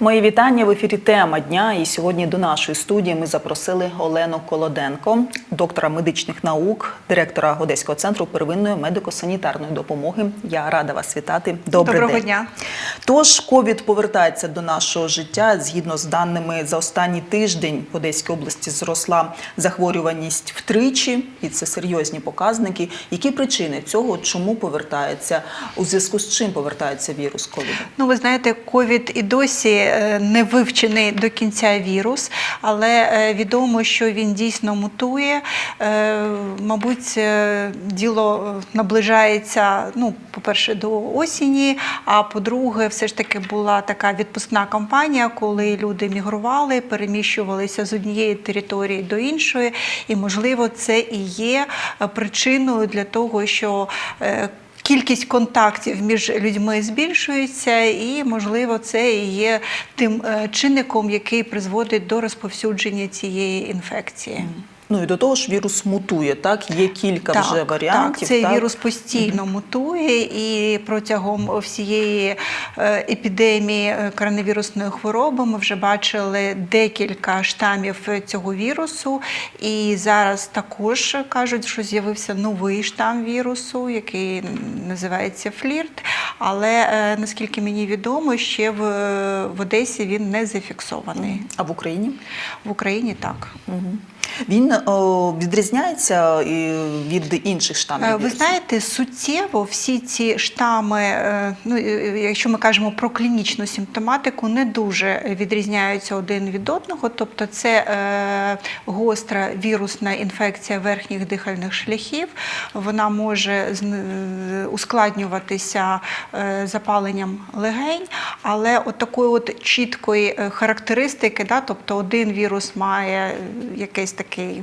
Мої вітання в ефірі тема дня. І сьогодні до нашої студії ми запросили Олену Колоденко, доктора медичних наук, директора Одеського центру первинної медико-санітарної допомоги. Я рада вас вітати. Добрий Доброго день. дня. Тож ковід повертається до нашого життя. Згідно з даними за останній тиждень в Одеській області зросла захворюваність втричі, і це серйозні показники. Які причини цього? Чому повертається? У зв'язку з чим повертається вірус ковіду? Ну, ви знаєте, ковід і досі не вивчений до кінця вірус, але е, відомо, що він дійсно мутує. Е, Мабуть, е, діло е, наближається, ну, по-перше, до осені, а по-друге, все ж таки була така відпускна кампанія, коли люди мігрували, переміщувалися з однієї території до іншої, і, можливо, це і є е, причиною для того, що е, Кількість контактів між людьми збільшується, і, можливо, це і є тим е, чинником, який призводить до розповсюдження цієї інфекції. Ну і до того ж, вірус мутує. Так, є кілька вже варіантів. Так, цей так? вірус постійно мутує, і протягом всієї е, епідемії е, коронавірусної хвороби ми вже бачили декілька штамів цього вірусу. І зараз також кажуть, що з'явився новий штам вірусу, який називається флірт. Але е, наскільки мені відомо, ще в, в Одесі він не зафіксований. А в Україні? В Україні так. Угу. Він о, відрізняється від інших штамів. Е, Ви знаєте, суттєво всі ці штами, е, ну е, якщо ми кажемо про клінічну симптоматику, не дуже відрізняються один від одного. Тобто, це е, гостра вірусна інфекція верхніх дихальних шляхів. Вона може ускладнюватися е, запаленням легень, але от такої от чіткої е, характеристики, да, тобто один вірус має е, якийсь такий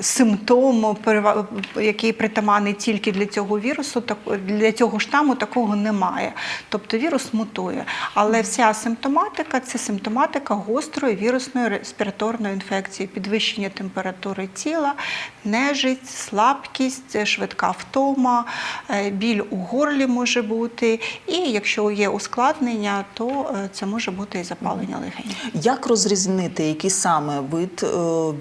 симптом, перева- який притаманний тільки для цього вірусу, для цього штаму такого немає. Тобто вірус мутує. Але вся симптоматика це симптоматика гострої вірусної респіраторної інфекції, підвищення температури тіла, нежить, слабкість, швидка втома, е, біль у горлі може бути. І якщо є ускладнення, то е, це може бути і запалення легень. Як розрізнити, який саме вид е,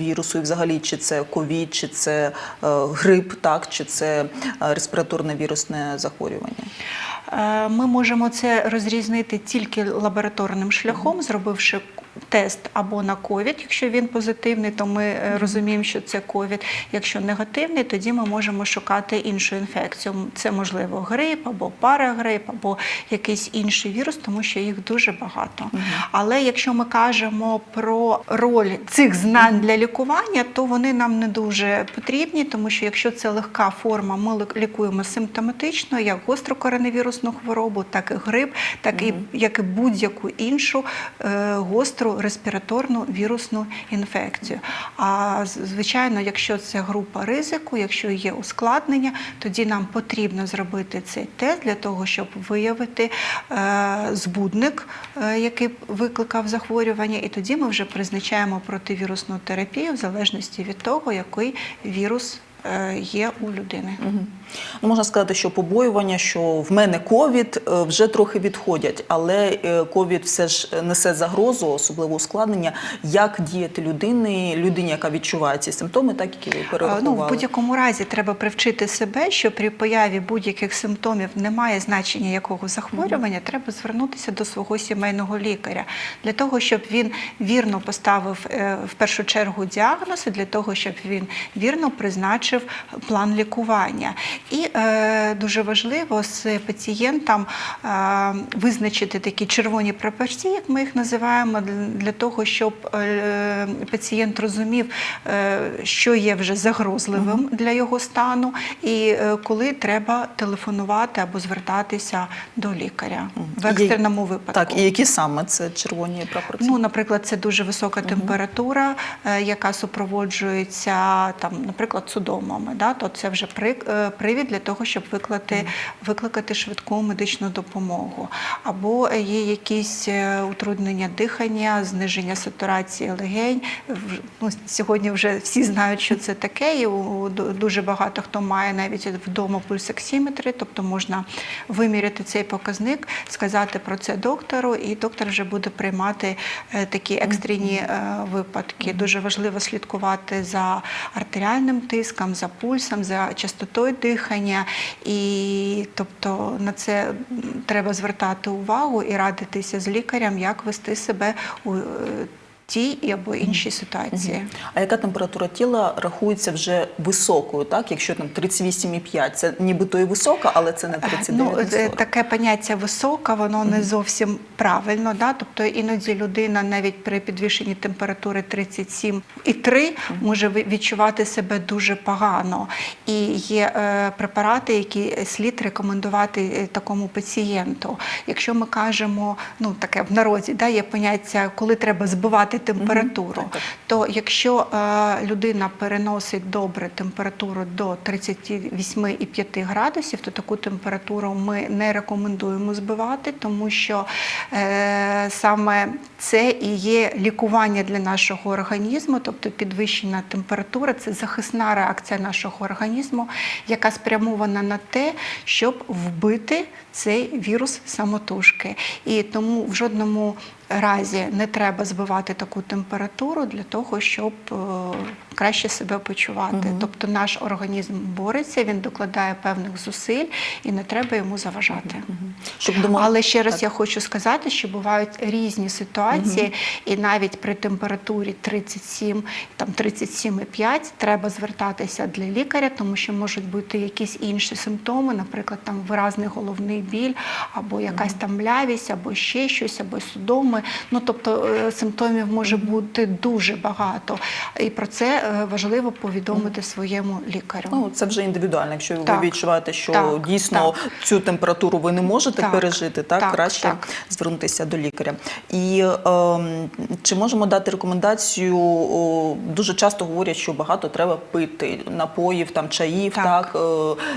вірусу, і взагалі чи це ковід, чи це е, грип, так, чи це е, респіраторне вірусне захворювання? Е, Ми можемо це розрізнити тільки лабораторним шляхом, зробивши тест або на ковід. Якщо він позитивний, то ми е, розуміємо, що це ковід. Якщо негативний, тоді ми можемо шукати іншу інфекцію. Це можливо грип або парагрип, або якийсь інший вірус, тому що їх дуже багато. Але якщо ми кажемо про роль цих знань для лікування, то вони нам не дуже потрібні, тому що якщо це легка форма, ми лікуємо симптоматично, як гостру коронавірусну хворобу, так і грип, так і як і будь-яку іншу е, гостру респіраторну вірусну інфекцію. А звичайно, якщо це група ризику, якщо є ускладнення, тоді нам потрібно зробити цей тест для того, щоб виявити е, збудник, е, який викликав захворювання, і тоді ми вже призначаємо противірусну терапію в залежності від того, який вірус є у людини. Мгм. Ну, можна сказати, що побоювання, що в мене ковід е, вже трохи відходять, але е, ковід все ж несе загрозу, особливо ускладнення. Як діяти людини, людині, яка відчуває ці симптоми, так які ви перерахували? Ну, в будь-якому разі треба привчити себе, що при появі будь-яких симптомів немає значення якого захворювання, треба звернутися до свого сімейного лікаря для того, щоб він вірно поставив е, в першу чергу діагноз, і для того, щоб він вірно призначив план лікування. І е, дуже важливо з пацієнтом е, визначити такі червоні прапорці, як ми їх називаємо, для- того, щоб е, пацієнт розумів, е, що є вже загрозливим для його стану, і е, коли треба телефонувати або звертатися до лікаря в екстреному випадку. Так, і які саме це червоні прапорці? Ну, наприклад, це дуже висока температура, е, яка супроводжується там, наприклад, судомом. Симптомами, да, то це вже е, привід для того, щоб викликати, викликати швидку медичну допомогу. Або є якісь е, утруднення дихання, зниження сатурації легень. Ну, сьогодні вже всі знають, що це таке. І у- дуже багато хто має навіть вдома пульсоксиметри, тобто можна виміряти цей показник, сказати про це доктору, і доктор вже буде приймати е, такі екстрені випадки. Дуже важливо слідкувати за артеріальним тиском, за пульсом, за частотою дихання. І тобто на це треба звертати увагу і радитися з лікарем, як вести себе у е, тій або іншій ситуації. А яка температура тіла рахується вже високою, так? Якщо там 38,5, це нібито і висока, але це не 39 Ну, не е, 40. таке поняття висока, воно не зовсім правильно. Да? Тобто іноді людина навіть при підвищенні температури 37,3 може відчувати себе дуже погано. І є е, препарати, які слід рекомендувати е, такому пацієнту. Якщо ми кажемо, ну таке в народі, да, є поняття, коли треба збивати температуру, то якщо е, людина переносить добре температуру до 38,5 градусів, то таку температуру ми не рекомендуємо збивати, тому що е, саме це і є лікування для нашого організму, тобто підвищена температура це захисна реакція нашого організму, яка спрямована на те, щоб вбити цей вірус самотужки. І тому в жодному разі не треба збивати таку температуру для того, щоб е, краще себе почувати. Тобто наш організм бореться, він докладає певних зусиль і не треба йому заважати. Щоб дома... Але ще раз Так. я хочу сказати, що бувають різні ситуації, і навіть при температурі 37, там 37,5 треба звертатися для лікаря, тому що можуть бути якісь інші симптоми, наприклад, там виразний головний біль, або якась там млявість, або ще щось, або судоми. Ну тобто е, симптомів може бути дуже багато, і про це е, важливо повідомити своєму лікарю. Ну, це вже індивідуально. Якщо Так. ви відчуваєте, що Так, дійсно так. цю температуру ви не можете Так, пережити, так, так, краще так. звернутися до лікаря. І ем, чи можемо дати рекомендацію? дуже часто говорять, що багато треба пити напоїв, там чаїв, так, Так.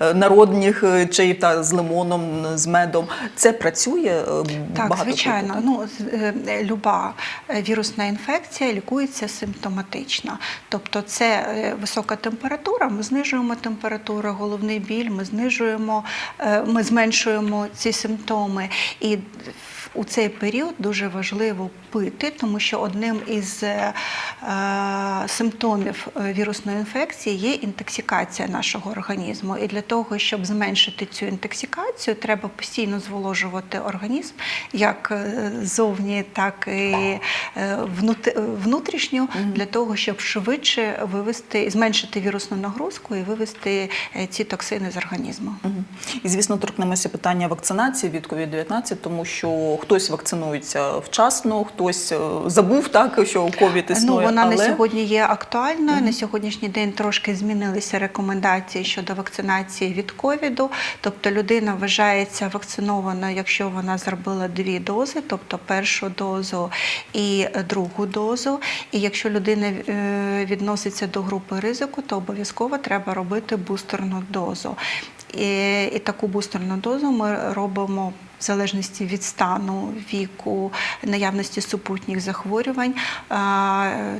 е, е, народних е, чаїв та з лимоном, з медом. Це працює е, Так, багато звичайно. пити, Ну, е, е, люба е, інфекція лікується симптоматично. Тобто це е, висока температура, ми знижуємо температуру, головний біль, ми знижуємо, е, ми зменшуємо ці симптоми. І у цей період дуже важливо пити, тому що одним із е, симптомів вірусної інфекції є інтоксикація нашого організму. І для того, щоб зменшити цю інтоксикацію, треба постійно зволожувати організм, як ззовні, так і внутрішньо, для того, щоб швидше вивести, зменшити вірусну нагрузку і вивести е, ці токсини з організму. І звісно, торкнемося питання вакцинації від COVID-19, тому що хтось вакцинується вчасно, хтось е, забув так, що ковід Ну, існує. вона але... на сьогодні є актуальною. На сьогоднішній день трошки змінилися рекомендації щодо вакцинації від ковіду. Тобто людина вважається вакцинованою, якщо вона зробила дві дози, тобто першу дозу і другу дозу. І якщо людина е, відноситься до групи ризику, то обов'язково треба робити бустерну дозу. І, і таку бустерну дозу ми робимо в залежності від стану, віку, наявності супутніх захворювань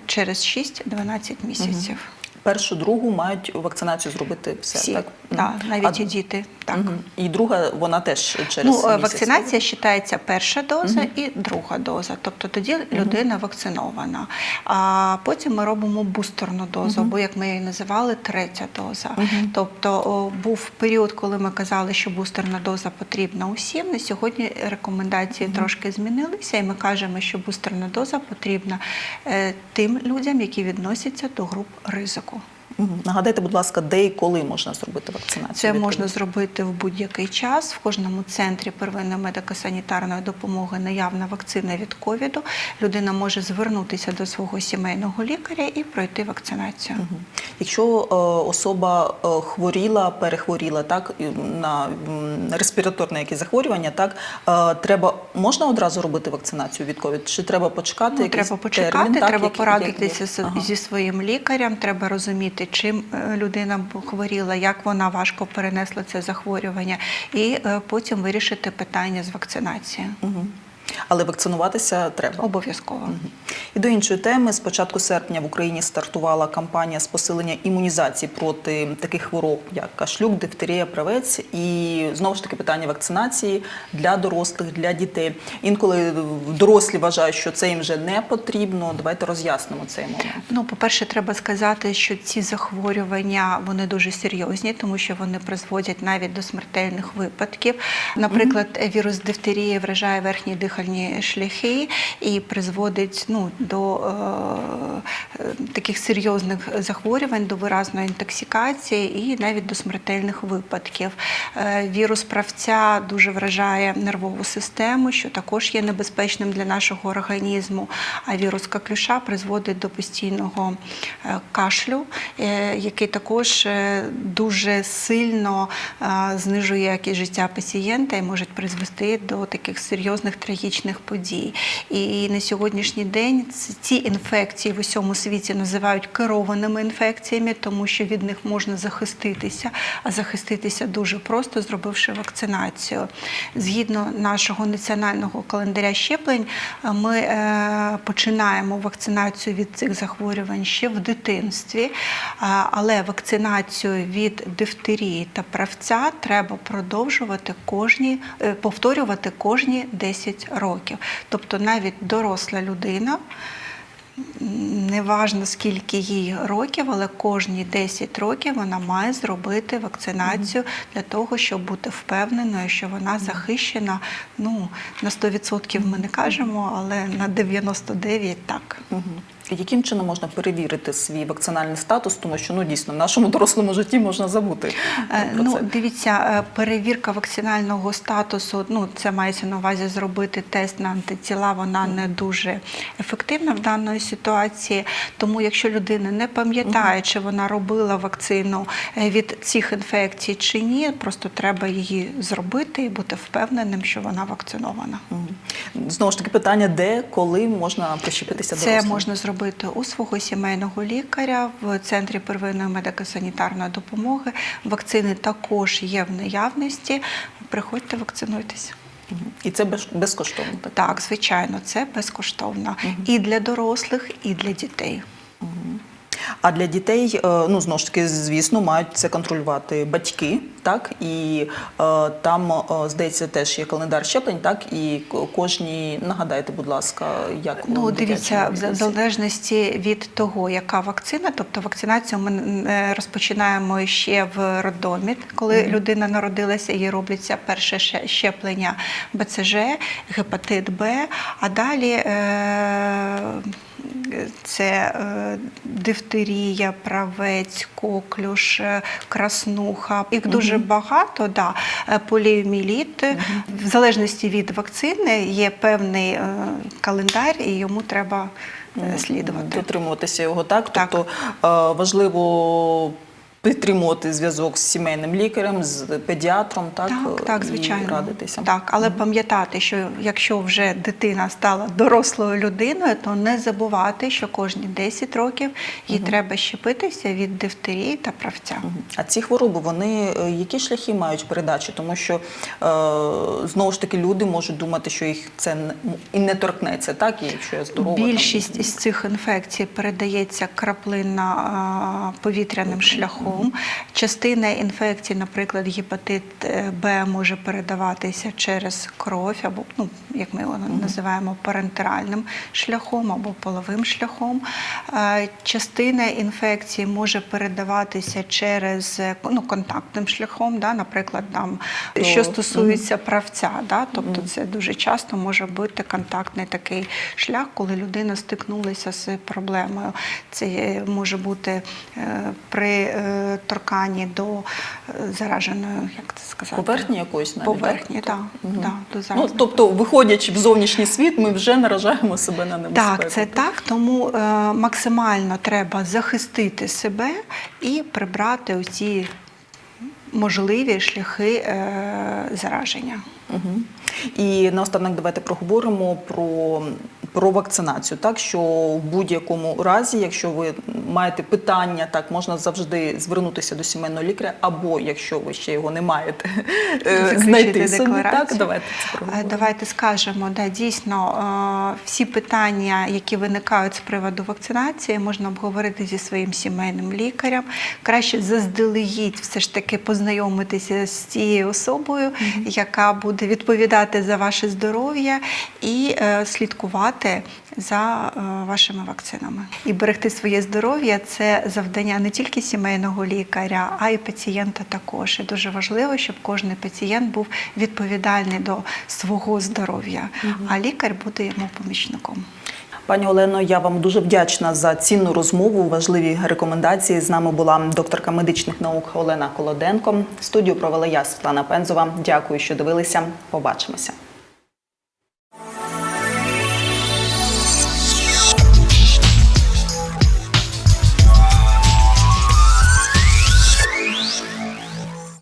через 6-12 місяців. Першу, другу мають вакцинацію зробити все, Всі, так? да, навіть А- і діти. Так. Мгм. І друга, вона теж через Ну, місяць. е, вакцинація вважається перша доза і друга доза. Тобто тоді людина вакцинована. А потім ми робимо бустерну дозу, або як ми її називали, третя доза. Тобто о, був період, коли ми казали, що бустерна доза потрібна усім. На сьогодні рекомендації трошки змінилися, і ми кажемо, що бустерна доза потрібна е, тим людям, які відносяться до груп ризику. Нагадайте, будь ласка, де і коли можна зробити вакцинацію? Це можна зробити в будь-який час. В кожному центрі первинної медико-санітарної допомоги наявна вакцина від ковіду. Людина може звернутися до свого сімейного лікаря і пройти вакцинацію. Мгм. Якщо е, особа е, хворіла, перехворіла так на респіраторне якісь захворювання, так е, треба можна одразу робити вакцинацію від ковід? Чи треба почекати? Ну, якийсь треба почекати, термін, так, треба який- порадитися який- з- Ага. зі своїм лікарем. Треба розуміти, розуміти, чим е, людина хворіла, як вона важко перенесла це захворювання, і е, потім вирішити питання з вакцинацією. Мгм. Але вакцинуватися треба. Обов'язково. І до іншої теми, з початку серпня в Україні стартувала кампанія з посилення імунізації проти таких хвороб, як кашлюк, дифтерія, правець. І знову ж таки питання вакцинації для дорослих, для дітей. Інколи дорослі вважають, що це їм вже не потрібно. Давайте роз'яснимо цей момент. Ну, по-перше, треба сказати, що ці захворювання вони дуже серйозні, тому що вони призводять навіть до смертельних випадків. Наприклад, вірус дифтерії вражає верхні дихальні шляхи і призводить ну, до е, таких серйозних захворювань, до виразної інтоксикації і навіть до смертельних випадків. Е, Вірус правця дуже вражає нервову систему, що також є небезпечним для нашого організму. А вірус каклюша призводить до постійного е, кашлю, е, який також е, дуже сильно е, знижує якість життя пацієнта і може призвести до таких серйозних трагічних подій. І на сьогоднішній день ці інфекції в усьому світі називають керованими інфекціями, тому що від них можна захиститися, а захиститися дуже просто, зробивши вакцинацію. Згідно нашого національного календаря щеплень, е, ми е, починаємо вакцинацію від цих захворювань ще в дитинстві, А, але вакцинацію від дифтерії та правця треба продовжувати кожні, е, повторювати кожні 10 років. Тобто навіть доросла людина. Неважно скільки їй років, але кожні 10 років вона має зробити вакцинацію для того, щоб бути впевненою, що вона захищена. Ну на 100% ми не кажемо, але на 99% так. Яким чином можна перевірити свій вакцинальний статус, тому що ну дійсно в нашому дорослому житті можна забути Е, про Ну, це. дивіться, е, перевірка вакцинального статусу. Ну, це мається на увазі зробити тест на антитіла. Вона не дуже ефективна в даної ситуації. Тому, якщо людина не пам'ятає, чи вона робила вакцину е, від цих інфекцій чи ні, просто треба її зробити і бути впевненим, що вона вакцинована. Знову ж таки, питання, де, коли можна прищепитися до Це можна зробити у свого сімейного лікаря в центрі первинної медико-санітарної допомоги. Вакцини також є в наявності. Приходьте, вакцинуйтесь. І це безкоштовно. Так? Так, звичайно, це безкоштовно і для дорослих, і для дітей. А для дітей, е, ну знову ж таки, звісно, мають це контролювати батьки, так? І е, там е, здається теж є календар щеплень, так? І к- кожній нагадайте, будь ласка, як Ну, дивіться, в залежності від того, яка вакцина, тобто вакцинацію ми розпочинаємо ще в роддомі, коли людина народилася, їй робляться перше щеплення БЦЖ, гепатит Б, а далі. Е- це е, дифтерія, правець, коклюш, е, краснуха. Їх дуже багато, да. Е, поліоміліт. В залежності від вакцини є певний календар, і йому треба слідувати. дотримуватися його так. Так. Тобто важливо підтримувати зв'язок з сімейним лікарем, з педіатром, так, Так, е, так, і звичайно. радитися. Так, але пам'ятати, що якщо вже дитина стала дорослою людиною, то не забувати, що кожні 10 років їй треба щепитися від дифтерії та правця. Мгм. А ці хвороби, вони е, які шляхи мають передачі? Тому що е, знову ж таки люди можуть думати, що їх це не- і не торкнеться, так і якщо я здорова. там. Більшість із цих інфекцій передається краплинно-повітряним шляхом. Частина інфекцій, наприклад, гепатит е, Б може передаватися через кров, або ну, як ми його називаємо парентеральним шляхом або половим шляхом. Е, Частина інфекцій може передаватися через е, ну, контактним шляхом, да, наприклад, там, що стосується правця, да, тобто це дуже часто може бути контактний такий шлях, коли людина стикнулася з проблемою. Це може бути е, при е, торканні до е, зараженої, як це сказати, Поверхні якоїсь навіть, поверхні, так? так, угу. да, до Ну, тобто, виходячи в зовнішній світ, ми вже наражаємо себе на небезпеку. Так, це так. Тому е, максимально треба захистити себе і прибрати оці можливі шляхи е, зараження. Угу. І наостанок давайте проговоримо про, про вакцинацію. Так що в будь-якому разі, якщо ви маєте питання, так можна завжди звернутися до сімейного лікаря, або якщо ви ще його не маєте, е, знайти собі. Так, давайте це Е. Давайте скажемо, да, дійсно, е, всі питання, які виникають з приводу вакцинації, можна обговорити зі своїм сімейним лікарем. Краще заздалегідь все ж таки познайомитися з цією особою, яка буде відповідати за ваше здоров'я і е, слідкувати за е, вашими вакцинами. І берегти своє здоров'я це завдання не тільки сімейного лікаря, а й пацієнта також. І дуже важливо, щоб кожен пацієнт був відповідальний до свого здоров'я, а лікар буде йому помічником. Пані Олено, я вам дуже вдячна за цінну розмову, важливі рекомендації. З нами була докторка медичних наук Олена Колоденко. Студію провела я, Світлана Пензова. Дякую, що дивилися. Побачимося.